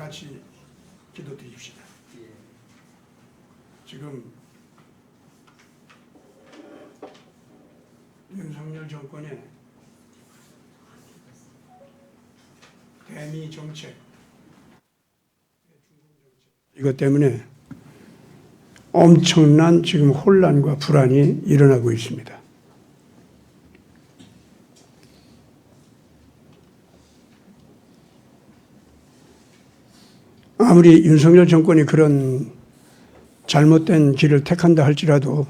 같이 기도 드립시다. 지금 윤석열 정권의 대미 정책 이것 때문에 엄청난 지금 혼란과 불안이 일어나고 있습니다. 아무리 윤석열 정권이 그런 잘못된 길을 택한다 할지라도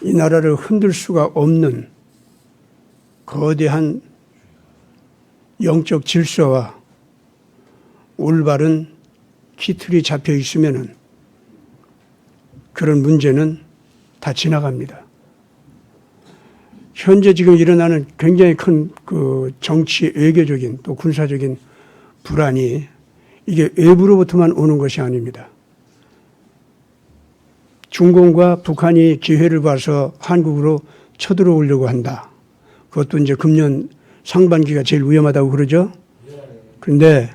이 나라를 흔들 수가 없는 거대한 영적 질서와 올바른 기틀이 잡혀 있으면은 그런 문제는 다 지나갑니다. 현재 지금 일어나는 굉장히 큰 그 정치 외교적인 또 군사적인 불안이 이게 외부로부터만 오는 것이 아닙니다. 중공과 북한이 기회를 봐서 한국으로 쳐들어오려고 한다. 그것도 이제 금년 상반기가 제일 위험하다고 그러죠. 그런데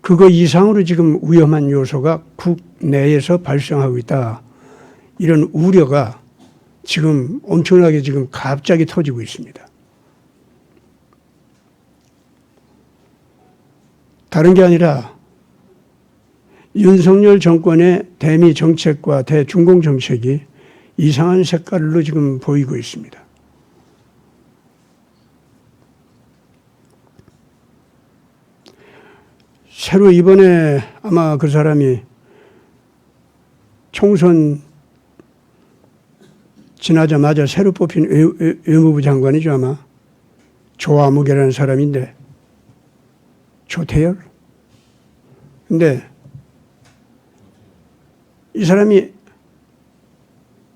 그거 이상으로 지금 위험한 요소가 국내에서 발생하고 있다. 이런 우려가 지금 엄청나게 지금 갑자기 터지고 있습니다. 다른 게 아니라 윤석열 정권의 대미 정책과 대중공 정책이 이상한 색깔로 지금 보이고 있습니다. 새로 이번에 아마 그 사람이 총선 지나자마자 새로 뽑힌 외무부 장관이죠 아마. 조아무개라는 사람인데. 조태열 근데 이 사람이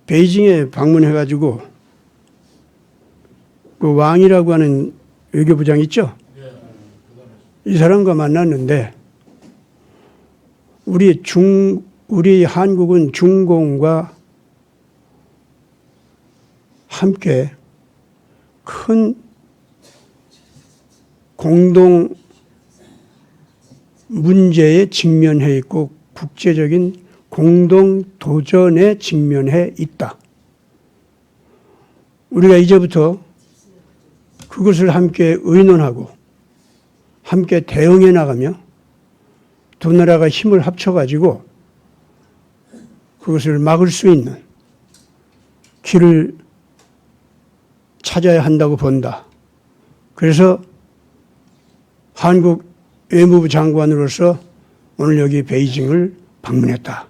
베이징에 방문해가지고 그 왕이라고 하는 외교부장 있죠? 이 사람과 만났는데 우리 중 우리 한국은 중공과 함께 큰 공동 문제에 직면해 있고 국제적인 공동 도전에 직면해 있다. 우리가 이제부터 그것을 함께 의논하고 함께 대응해 나가며 두 나라가 힘을 합쳐가지고 그것을 막을 수 있는 길을 찾아야 한다고 본다. 그래서 한국 외무부 장관으로서 오늘 여기 베이징을 방문했다.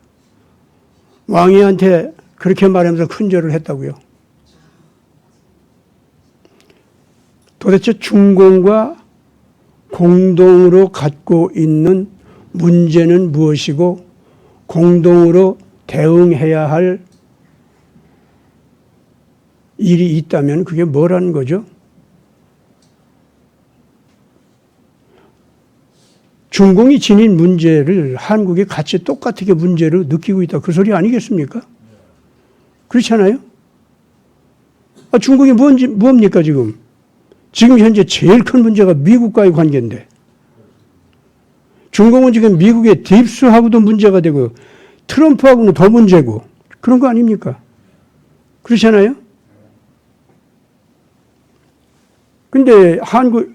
왕이한테 그렇게 말하면서 큰절을 했다고요. 도대체 중공과 공동으로 갖고 있는 문제는 무엇이고 공동으로 대응해야 할 일이 있다면 그게 뭐라는 거죠? 중공이 지닌 문제를 한국이 같이 똑같게 문제를 느끼고 있다. 그 소리 아니겠습니까? 그렇잖아요? 아, 중국이 뭔지, 뭡니까, 지금? 지금 현재 제일 큰 문제가 미국과의 관계인데. 중공은 지금 미국의 딥스하고도 문제가 되고, 트럼프하고는 더 문제고, 그런 거 아닙니까? 그렇잖아요? 근데 한국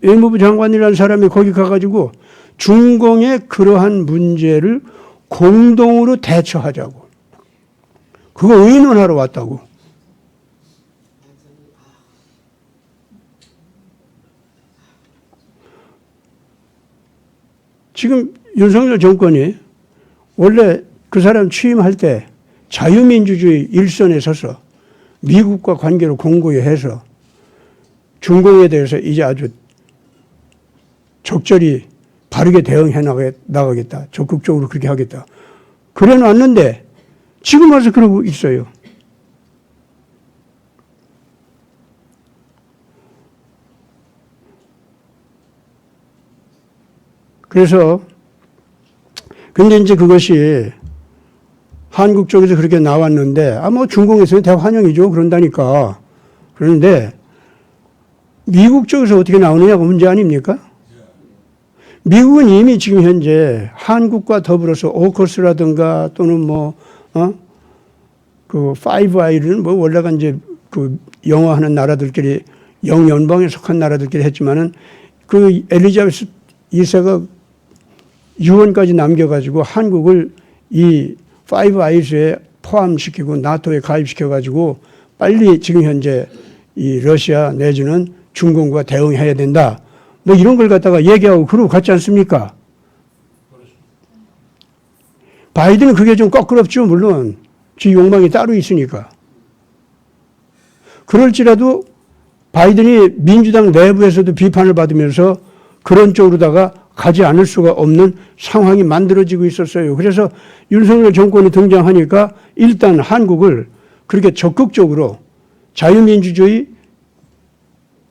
외무부 장관이라는 사람이 거기 가가지고 중공의 그러한 문제를 공동으로 대처하자고. 그거 의논하러 왔다고. 지금 윤석열 정권이 원래 그 사람 취임할 때 자유민주주의 일선에 서서 미국과 관계를 공고히 해서 중공에 대해서 이제 아주 적절히 바르게 대응해 나가겠다. 적극적으로 그렇게 하겠다. 그래 놨는데 지금 와서 그러고 있어요. 그래서 근데 이제 그것이 한국 쪽에서 그렇게 나왔는데 아뭐 중공에서는 대환영이죠. 그런다니까. 그런데 미국 쪽에서 어떻게 나오느냐가 문제 아닙니까? 미국은 이미 지금 현재 한국과 더불어서 오커스라든가 또는 뭐, 어? 그 파이브 아이는 뭐 원래가 이제 그 영어 하는 나라들끼리 영연방에 속한 나라들끼리 했지만은 그 엘리자베스 2세가 유언까지 남겨가지고 한국을 이 파이브 아이즈에 포함시키고 나토에 가입시켜가지고 빨리 지금 현재 이 러시아 내지는 중공과 대응해야 된다. 뭐 이런 걸 갖다가 얘기하고 그러고 갔지 않습니까? 바이든은 그게 좀 거꾸럽죠, 물론. 지 욕망이 따로 있으니까. 그럴지라도 바이든이 민주당 내부에서도 비판을 받으면서 그런 쪽으로다가 가지 않을 수가 없는 상황이 만들어지고 있었어요. 그래서 윤석열 정권이 등장하니까 일단 한국을 그렇게 적극적으로 자유민주주의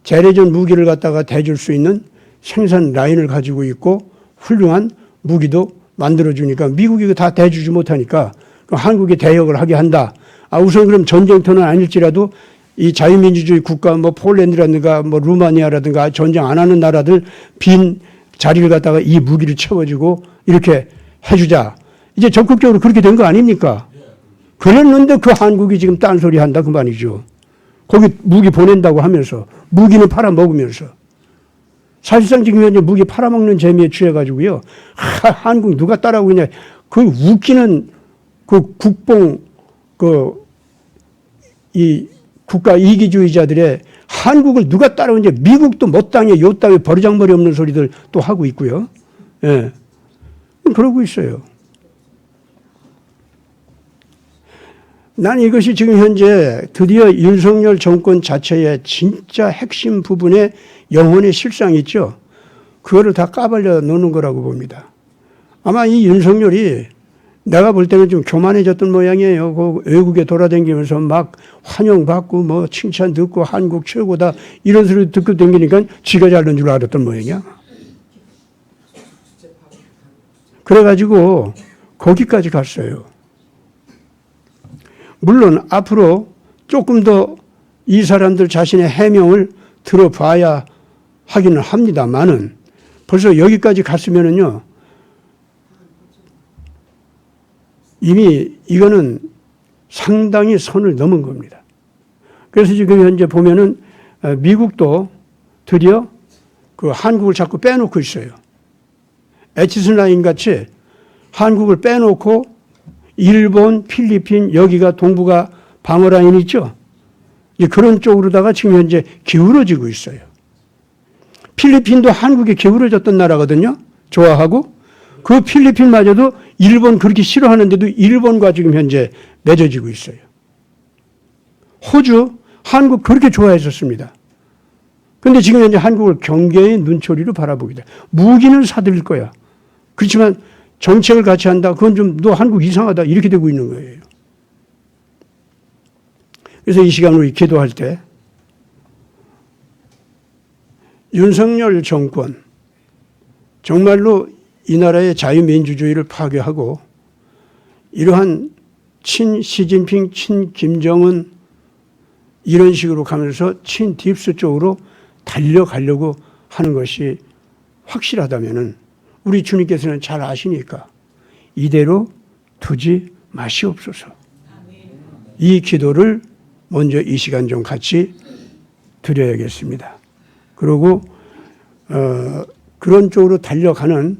재래전 무기를 갖다가 대줄 수 있는 생산 라인을 가지고 있고 훌륭한 무기도 만들어주니까 미국이 다 대주지 못하니까 그럼 한국이 대역을 하게 한다. 아, 우선 그럼 전쟁터는 아닐지라도 이 자유민주주의 국가 뭐 폴란드라든가 뭐 루마니아라든가 전쟁 안 하는 나라들 빈 자리를 갖다가 이 무기를 채워주고 이렇게 해주자. 이제 적극적으로 그렇게 된 거 아닙니까? 그랬는데 그 한국이 지금 딴소리 한다 그 말이죠. 거기 무기 보낸다고 하면서 무기는 팔아먹으면서 사실상 지금 현재 무기 팔아먹는 재미에 취해가지고요. 하, 한국 누가 따라오고 있냐. 그 웃기는 그 국뽕 그 이 국가 이기주의자들의 한국을 누가 따라오냐. 미국도 못 당해 요 땅에 버리장머리 없는 소리들 또 하고 있고요. 예. 그러고 있어요. 난 이것이 지금 현재 드디어 윤석열 정권 자체의 진짜 핵심 부분의 영혼의 실상이 있죠. 그거를 다 까발려 놓는 거라고 봅니다. 아마 이 윤석열이 내가 볼 때는 좀 교만해졌던 모양이에요. 그 외국에 돌아다니면서 막 환영받고 뭐 칭찬 듣고 한국 최고다 이런 소리 듣고 다니니까 지가 잘난 줄 알았던 모양이야. 그래가지고 거기까지 갔어요. 물론 앞으로 조금 더 이 사람들 자신의 해명을 들어봐야 하기는 합니다만은 벌써 여기까지 갔으면은요 이미 이거는 상당히 선을 넘은 겁니다. 그래서 지금 현재 보면은 어, 미국도 드디어 그 한국을 자꾸 빼놓고 있어요. 에치슨 라인 같이 한국을 빼놓고 일본, 필리핀, 여기가 동북아 방어 라인 있죠? 그런 쪽으로다가 지금 현재 기울어지고 있어요. 필리핀도 한국에 기울어졌던 나라거든요. 좋아하고. 그 필리핀마저도 일본 그렇게 싫어하는데도 일본과 지금 현재 맺어지고 있어요. 호주, 한국 그렇게 좋아했었습니다. 근데 지금 현재 한국을 경계의 눈초리로 바라보게 돼. 무기는 사들일 거야. 그렇지만 정책을 같이 한다. 그건 좀 너 한국 이상하다. 이렇게 되고 있는 거예요. 그래서 이 시간 우리 기도할 때 윤석열 정권 정말로 이 나라의 자유민주주의를 파괴하고 이러한 친 시진핑, 친 김정은 이런 식으로 가면서 친 딥스 쪽으로 달려가려고 하는 것이 확실하다면은 우리 주님께서는 잘 아시니까 이대로 두지 마시옵소서. 이 기도를 먼저 이 시간 좀 같이 드려야겠습니다. 그리고 어, 그런 쪽으로 달려가는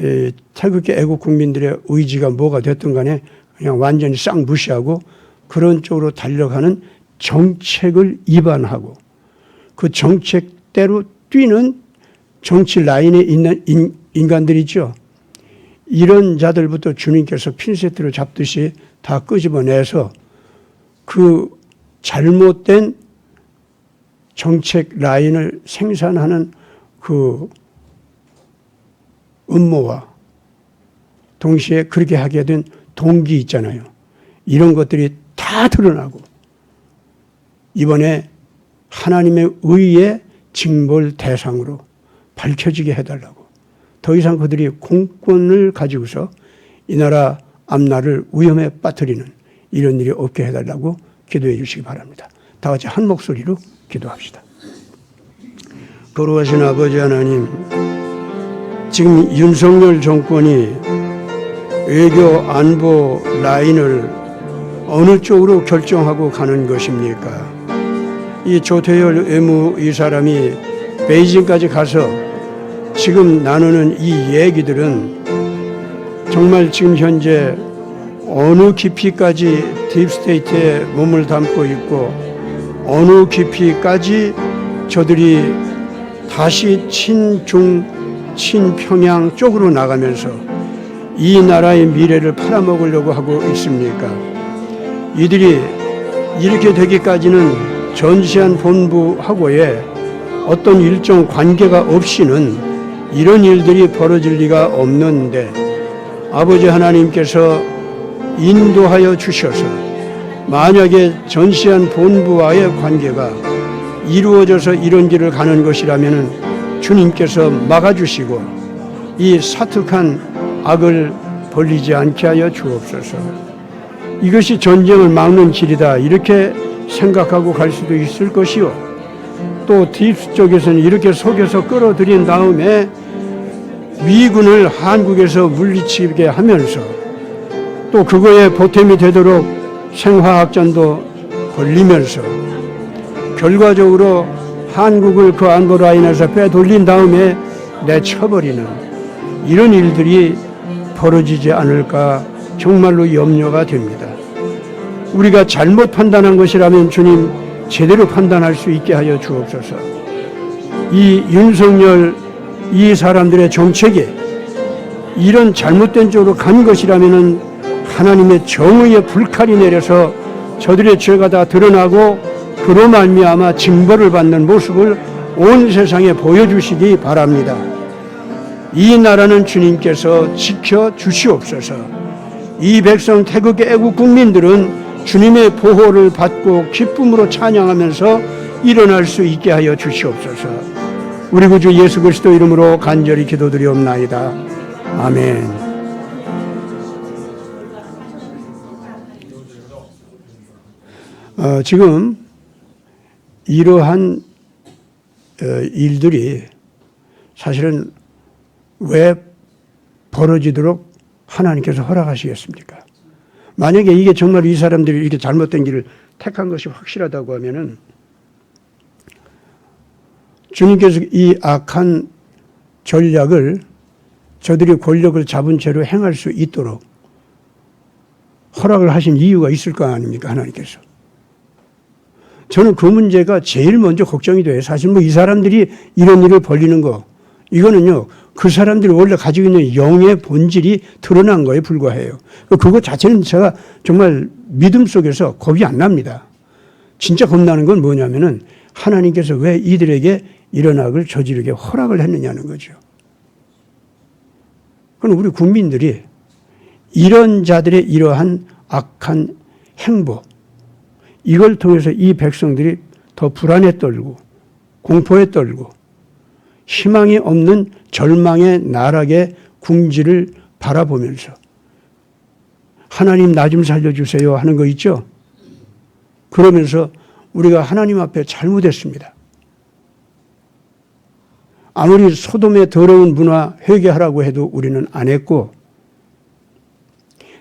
에, 태극기 애국 국민들의 의지가 뭐가 됐든 간에 그냥 완전히 싹 무시하고 그런 쪽으로 달려가는 정책을 입안하고 그 정책대로 뛰는 정치 라인에 있는 인, 인간들이죠. 이런 자들부터 주님께서 핀세트를 잡듯이 다 끄집어내서 그 잘못된 정책 라인을 생산하는 그 음모와 동시에 그렇게 하게 된 동기 있잖아요. 이런 것들이 다 드러나고 이번에 하나님의 의의 징벌 대상으로 밝혀지게 해달라고 더 이상 그들이 공권을 가지고서 이 나라 앞날을 위험에 빠뜨리는 이런 일이 없게 해달라고 기도해 주시기 바랍니다. 다 같이 한 목소리로 기도합시다. 거룩하신 아버지 하나님, 지금 윤석열 정권이 외교 안보 라인을 어느 쪽으로 결정하고 가는 것입니까? 이 조태열 외무 이 사람이 베이징까지 가서 지금 나누는 이 얘기들은 정말 지금 현재 어느 깊이까지 딥스테이트에 몸을 담고 있고 어느 깊이까지 저들이 다시 친중 친평양 쪽으로 나가면서 이 나라의 미래를 팔아먹으려고 하고 있습니까? 이들이 이렇게 되기까지는 전시한 본부하고의 어떤 일정 관계가 없이는 이런 일들이 벌어질 리가 없는데 아버지 하나님께서 인도하여 주셔서 만약에 전시한 본부와의 관계가 이루어져서 이런 길을 가는 것이라면 주님께서 막아주시고 이 사특한 악을 벌리지 않게 하여 주옵소서. 이것이 전쟁을 막는 길이다 이렇게 생각하고 갈 수도 있을 것이요. 또 딥스 쪽에서는 이렇게 속여서 끌어들인 다음에 미군을 한국에서 물리치게 하면서 또 그거에 보탬이 되도록 생화학전도 걸리면서 결과적으로 한국을 그 안보 라인에서 빼돌린 다음에 내쳐버리는 이런 일들이 벌어지지 않을까 정말로 염려가 됩니다. 우리가 잘못 판단한 것이라면 주님 제대로 판단할 수 있게 하여 주옵소서. 이 윤석열 이 사람들의 정책에 이런 잘못된 쪽으로 간 것이라면은 하나님의 정의의 불칼이 내려서 저들의 죄가 다 드러나고 그로 말미암아 징벌을 받는 모습을 온 세상에 보여주시기 바랍니다. 이 나라는 주님께서 지켜 주시옵소서. 이 백성 태극의 애국 국민들은 주님의 보호를 받고 기쁨으로 찬양하면서 일어날 수 있게 하여 주시옵소서. 우리 구주 예수 그리스도 이름으로 간절히 기도드리옵나이다. 아멘. 어, 지금 이러한 어, 일들이 사실은 왜 벌어지도록 하나님께서 허락하시겠습니까? 만약에 이게 정말 이 사람들이 이렇게 잘못된 길을 택한 것이 확실하다고 하면은 주님께서 이 악한 전략을 저들이 권력을 잡은 채로 행할 수 있도록 허락을 하신 이유가 있을 거 아닙니까? 하나님께서. 저는 그 문제가 제일 먼저 걱정이 돼요. 사실 뭐 이 사람들이 이런 일을 벌리는 거, 이거는요, 그 사람들이 원래 가지고 있는 영의 본질이 드러난 거에 불과해요. 그거 자체는 제가 정말 믿음 속에서 겁이 안 납니다. 진짜 겁나는 건 뭐냐면은 하나님께서 왜 이들에게 이런 악을 저지르게 허락을 했느냐는 거죠. 그럼 우리 국민들이 이런 자들의 이러한 악한 행보, 이걸 통해서 이 백성들이 더 불안에 떨고 공포에 떨고 희망이 없는 절망의 나락의 궁지를 바라보면서 하나님 나 좀 살려주세요 하는 거 있죠? 그러면서 우리가 하나님 앞에 잘못했습니다. 아무리 소돔의 더러운 문화 회개하라고 해도 우리는 안 했고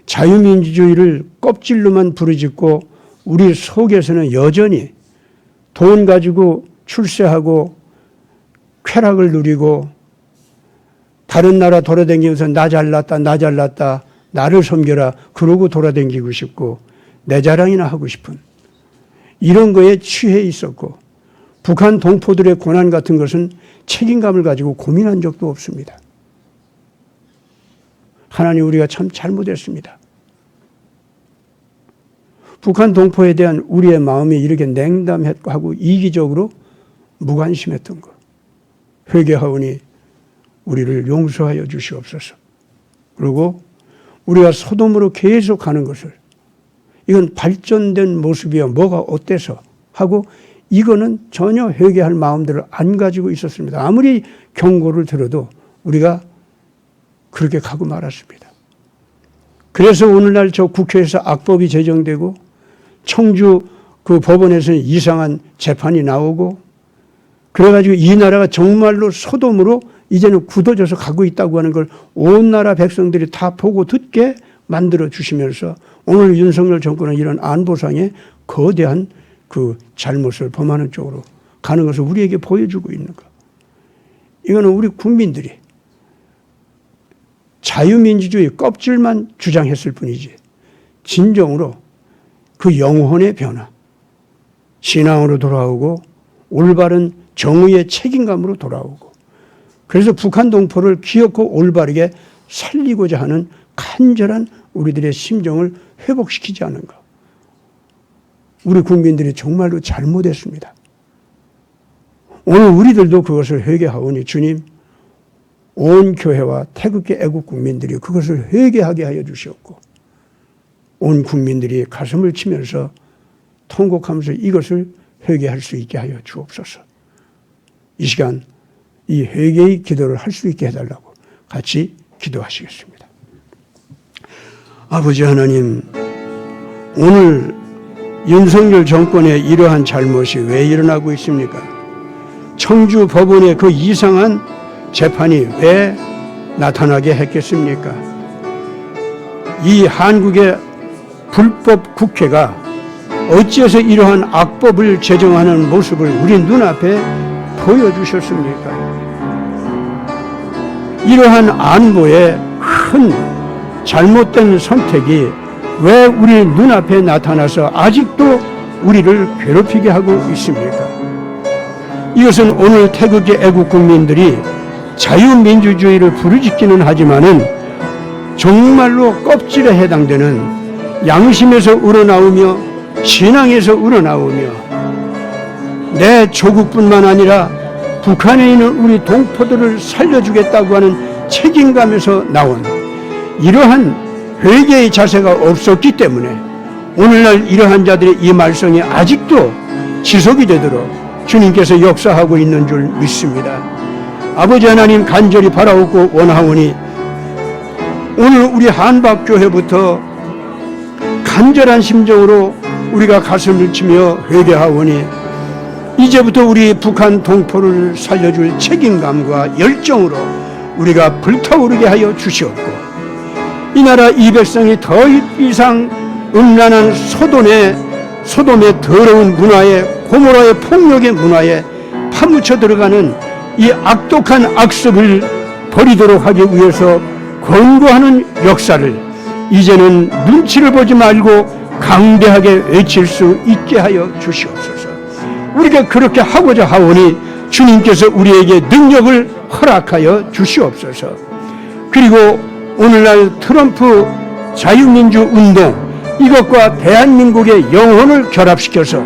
자유민주주의를 껍질로만 부르짖고 우리 속에서는 여전히 돈 가지고 출세하고 쾌락을 누리고 다른 나라 돌아다니면서 나 잘났다 나 잘났다 나를 섬겨라 그러고 돌아다니고 싶고 내 자랑이나 하고 싶은 이런 거에 취해 있었고 북한 동포들의 고난 같은 것은 책임감을 가지고 고민한 적도 없습니다. 하나님 우리가 참 잘못했습니다. 북한 동포에 대한 우리의 마음이 이렇게 냉담하고 이기적으로 무관심했던 것. 회개하오니 우리를 용서하여 주시옵소서. 그리고 우리가 소돔으로 계속 가는 것을 이건 발전된 모습이야 뭐가 어때서 하고 이거는 전혀 회개할 마음들을 안 가지고 있었습니다. 아무리 경고를 들어도 우리가 그렇게 가고 말았습니다. 그래서 오늘날 저 국회에서 악법이 제정되고 청주 그 법원에서는 이상한 재판이 나오고 그래가지고 이 나라가 정말로 소돔으로 이제는 굳어져서 가고 있다고 하는 걸 온 나라 백성들이 다 보고 듣게 만들어 주시면서 오늘 윤석열 정권은 이런 안보상의 거대한 그 잘못을 범하는 쪽으로 가는 것을 우리에게 보여주고 있는 것. 이거는 우리 국민들이 자유민주주의 껍질만 주장했을 뿐이지 진정으로 그 영혼의 변화, 신앙으로 돌아오고 올바른 정의의 책임감으로 돌아오고 그래서 북한 동포를 기어코 올바르게 살리고자 하는 간절한 우리들의 심정을 회복시키지 않은가. 우리 국민들이 정말로 잘못했습니다. 오늘 우리들도 그것을 회개하오니 주님, 온 교회와 태극기 애국 국민들이 그것을 회개하게 하여 주시옵고, 온 국민들이 가슴을 치면서 통곡하면서 이것을 회개할 수 있게 하여 주옵소서. 이 시간 이 회개의 기도를 할 수 있게 해달라고 같이 기도하시겠습니다. 아버지 하나님, 오늘 윤석열 정권의 이러한 잘못이 왜 일어나고 있습니까? 청주 법원의 그 이상한 재판이 왜 나타나게 했겠습니까? 이 한국의 불법 국회가 어찌해서 이러한 악법을 제정하는 모습을 우리 눈앞에 보여주셨습니까? 이러한 안보의 큰 잘못된 선택이 왜 우리 눈앞에 나타나서 아직도 우리를 괴롭히게 하고 있습니까? 이것은 오늘 태극기 애국 국민들이 자유민주주의를 부르짖기는 하지만은 정말로 껍질에 해당되는 양심에서 우러나오며 신앙에서 우러나오며 내 조국뿐만 아니라 북한에 있는 우리 동포들을 살려주겠다고 하는 책임감에서 나온 이러한 회개의 자세가 없었기 때문에 오늘날 이러한 자들의 이 말썽이 아직도 지속이 되도록 주님께서 역사하고 있는 줄 믿습니다. 아버지 하나님 간절히 바라옵고 원하오니 오늘 우리 한박교회부터 간절한 심정으로 우리가 가슴을 치며 회개하오니 이제부터 우리 북한 동포를 살려줄 책임감과 열정으로 우리가 불타오르게 하여 주시옵고 이 나라 이 백성이 더 이상 음란한 소돔의 소돔의 더러운 문화에 고모라의 폭력의 문화에 파묻혀 들어가는 이 악독한 악습을 버리도록 하기 위해서 권고하는 역사를 이제는 눈치를 보지 말고 강대하게 외칠 수 있게 하여 주시옵소서. 우리가 그렇게 하고자 하오니 주님께서 우리에게 능력을 허락하여 주시옵소서. 그리고 오늘날 트럼프 자유민주 운동 이것과 대한민국의 영혼을 결합시켜서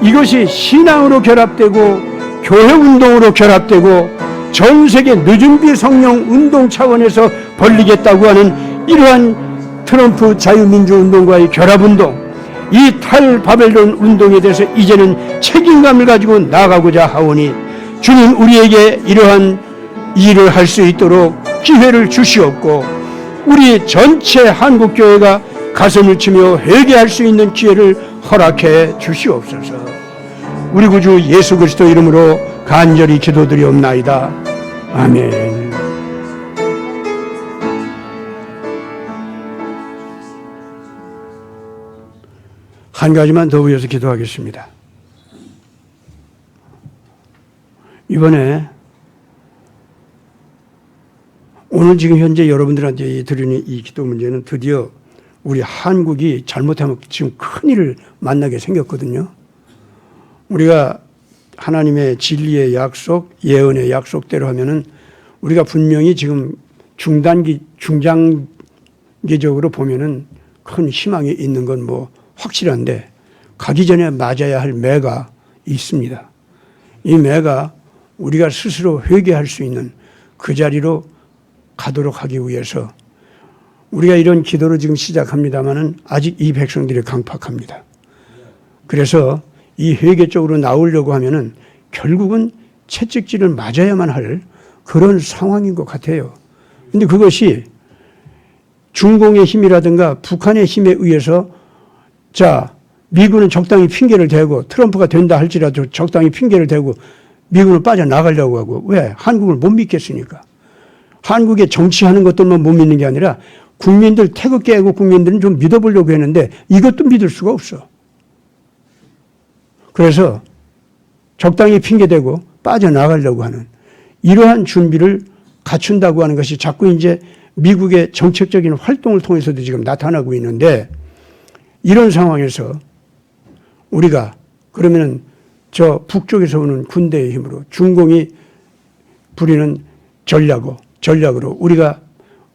이것이 신앙으로 결합되고 교회 운동으로 결합되고 전 세계 늦은비 성령 운동 차원에서 벌리겠다고 하는 이러한 트럼프 자유민주 운동과의 결합 운동 이 탈바벨론 운동에 대해서 이제는 책임감을 가지고 나가고자 하오니 주님 우리에게 이러한 일을 할 수 있도록 기회를 주시옵고 우리 전체 한국 교회가 가슴을 치며 회개할 수 있는 기회를 허락해 주시옵소서. 우리 구주 예수 그리스도 이름으로 간절히 기도드리옵나이다. 아멘. 한 가지만 더 위해서 기도하겠습니다. 이번에 오늘 지금 현재 여러분들한테 드리는 이 기도 문제는 드디어 우리 한국이 잘못하면 지금 큰 일을 만나게 생겼거든요. 우리가 하나님의 진리의 약속, 예언의 약속대로 하면은 우리가 분명히 지금 중단기, 중장기적으로 보면은 큰 희망이 있는 건 뭐 확실한데 가기 전에 맞아야 할 매가 있습니다. 이 매가 우리가 스스로 회개할 수 있는 그 자리로 가도록 하기 위해서 우리가 이런 기도를 지금 시작합니다만은 아직 이 백성들이 강팍합니다. 그래서 이 회개 쪽으로 나오려고 하면은 결국은 채찍질을 맞아야만 할 그런 상황인 것 같아요. 근데 그것이 중공의 힘이라든가 북한의 힘에 의해서 자, 미국은 적당히 핑계를 대고 트럼프가 된다 할지라도 적당히 핑계를 대고 미국을 빠져나가려고 하고 왜? 한국을 못 믿겠으니까. 한국에 정치하는 것들만 못 믿는 게 아니라 국민들 태극기 애국 국민들은 좀 믿어보려고 했는데 이것도 믿을 수가 없어. 그래서 적당히 핑계대고 빠져나가려고 하는 이러한 준비를 갖춘다고 하는 것이 자꾸 이제 미국의 정책적인 활동을 통해서도 지금 나타나고 있는데 이런 상황에서 우리가 그러면은 저 북쪽에서 오는 군대의 힘으로 중공이 부리는 전략으로 전략으로 우리가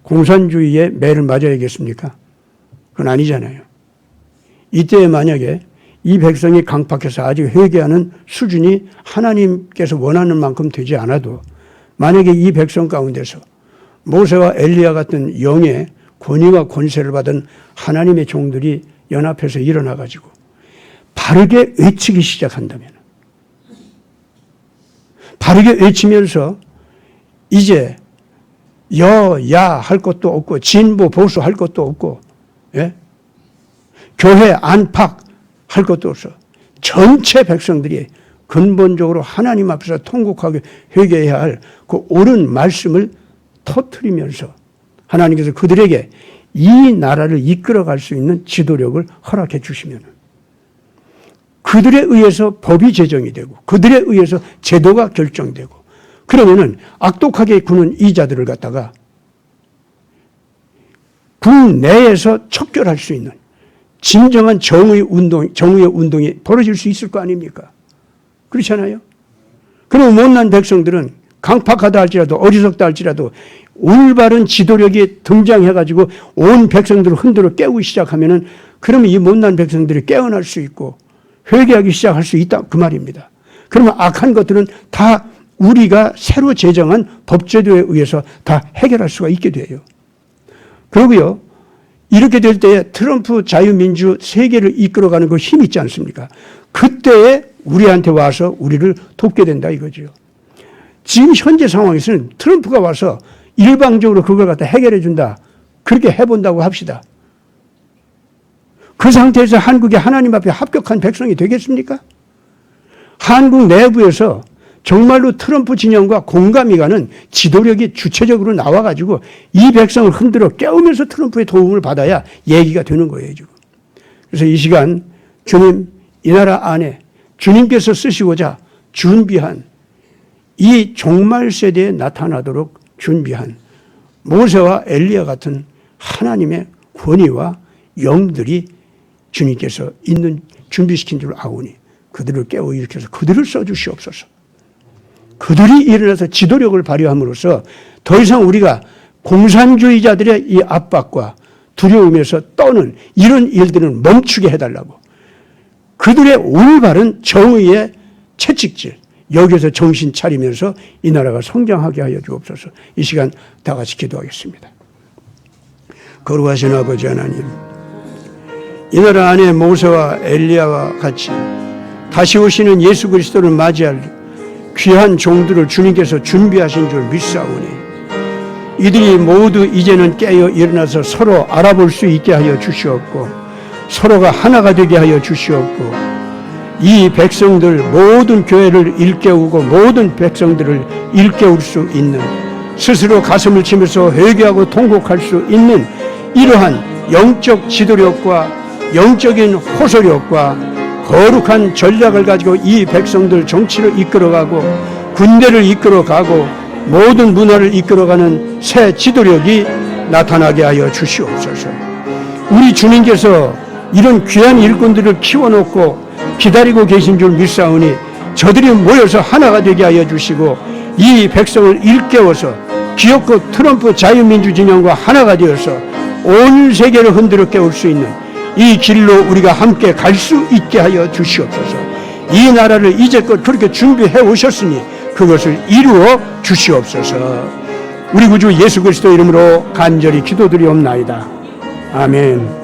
공산주의의 매를 맞아야겠습니까? 그건 아니잖아요. 이때 만약에 이 백성이 강팍해서 아직 회개하는 수준이 하나님께서 원하는 만큼 되지 않아도 만약에 이 백성 가운데서 모세와 엘리야 같은 영의 권위와 권세를 받은 하나님의 종들이 연합해서 일어나 가지고 바르게 외치기 시작한다면 바르게 외치면서 이제 여야 할 것도 없고 진보 보수 할 것도 없고 예? 교회 안팎 할 것도 없어 전체 백성들이 근본적으로 하나님 앞에서 통곡하게 회개해야 할 그 옳은 말씀을 터트리면서 하나님께서 그들에게 이 나라를 이끌어갈 수 있는 지도력을 허락해 주시면 그들에 의해서 법이 제정이 되고 그들에 의해서 제도가 결정되고 그러면은 악독하게 구는 이 자들을 갖다가 국내에서 척결할 수 있는 진정한 정의 운동, 정의의 운동이 벌어질 수 있을 거 아닙니까? 그렇잖아요? 그럼 못난 백성들은 강팍하다 할지라도 어리석다 할지라도 올바른 지도력이 등장해가지고 온 백성들을 흔들어 깨우기 시작하면은 그러면 이 못난 백성들이 깨어날 수 있고 회개하기 시작할 수 있다 그 말입니다. 그러면 악한 것들은 다 우리가 새로 제정한 법제도에 의해서 다 해결할 수가 있게 돼요. 그러고요. 이렇게 될 때에 트럼프 자유민주 세계를 이끌어가는 그 힘이 있지 않습니까? 그때에 우리한테 와서 우리를 돕게 된다 이거죠. 지금 현재 상황에서는 트럼프가 와서 일방적으로 그걸 갖다 해결해 준다. 그렇게 해본다고 합시다. 그 상태에서 한국이 하나님 앞에 합격한 백성이 되겠습니까? 한국 내부에서 정말로 트럼프 진영과 공감이 가는 지도력이 주체적으로 나와가지고 이 백성을 흔들어 깨우면서 트럼프의 도움을 받아야 얘기가 되는 거예요, 지금. 그래서 이 시간 주님, 이 나라 안에 주님께서 쓰시고자 준비한 이 종말 세대에 나타나도록 준비한 모세와 엘리야 같은 하나님의 권위와 영들이 주님께서 있는 준비시킨 줄 아오니 그들을 깨워 일으켜서 그들을 써 주시옵소서. 그들이 일어나서 지도력을 발휘함으로써 더 이상 우리가 공산주의자들의 이 압박과 두려움에서 떠는 이런 일들은 멈추게 해달라고. 그들의 올바른 정의의 채찍질, 여기서 정신 차리면서 이 나라가 성장하게 하여 주옵소서. 이 시간 다 같이 기도하겠습니다. 거룩하신 아버지 하나님, 이 나라 안에 모세와 엘리야와 같이 다시 오시는 예수 그리스도를 맞이할 귀한 종들을 주님께서 준비하신 줄 믿사오니 이들이 모두 이제는 깨어 일어나서 서로 알아볼 수 있게 하여 주시옵고 서로가 하나가 되게 하여 주시옵고 이 백성들 모든 교회를 일깨우고 모든 백성들을 일깨울 수 있는 스스로 가슴을 치면서 회개하고 통곡할 수 있는 이러한 영적 지도력과 영적인 호소력과 거룩한 전략을 가지고 이 백성들 정치를 이끌어가고 군대를 이끌어가고 모든 문화를 이끌어가는 새 지도력이 나타나게 하여 주시옵소서. 우리 주님께서 이런 귀한 일꾼들을 키워놓고 기다리고 계신 줄 믿사오니 저들이 모여서 하나가 되게 하여 주시고 이 백성을 일깨워서 기업고 트럼프 자유민주 진영과 하나가 되어서 온 세계를 흔들어 깨울 수 있는 이 길로 우리가 함께 갈 수 있게 하여 주시옵소서. 이 나라를 이제껏 그렇게 준비해 오셨으니 그것을 이루어 주시옵소서. 우리 구주 예수 그리스도 이름으로 간절히 기도드리옵나이다. 아멘.